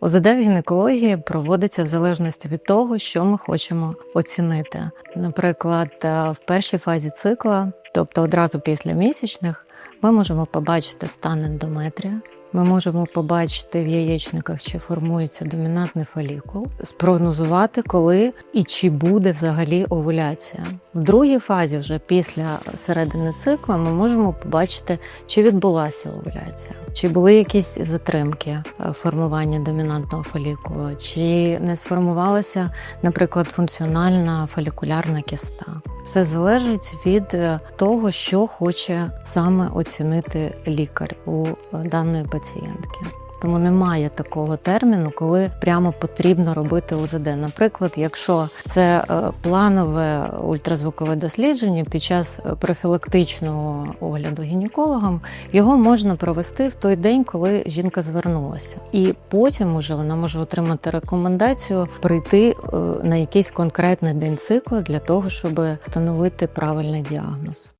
ОЗД в гінекології проводиться в залежності від того, що ми хочемо оцінити. Наприклад, е, в першій фазі цикла, тобто одразу після місячних, ми можемо побачити стан ендометрія. Ми можемо побачити в яєчниках, чи формується домінантний фолікул, спрогнозувати, коли і чи буде взагалі овуляція. В другій фазі, вже після середини цикла, ми можемо побачити, чи відбулася овуляція, чи були якісь затримки е, формування домінантного фолікулу, чи не сформувалася, наприклад, функціональна фолікулярна кіста. Все залежить від е, того, що хоче саме оцінити лікар у е, даної пацієнтки. Тому немає такого терміну, коли прямо потрібно робити УЗД. Наприклад, якщо це е, планове ультразвукове дослідження під час е, профілактичного огляду гінекологом, його можна провести в той день, коли жінка звернулася, і потім уже вона може отримати рекомендацію прийти е, на якийсь конкретний день цикла для того, щоб встановити правильний діагноз.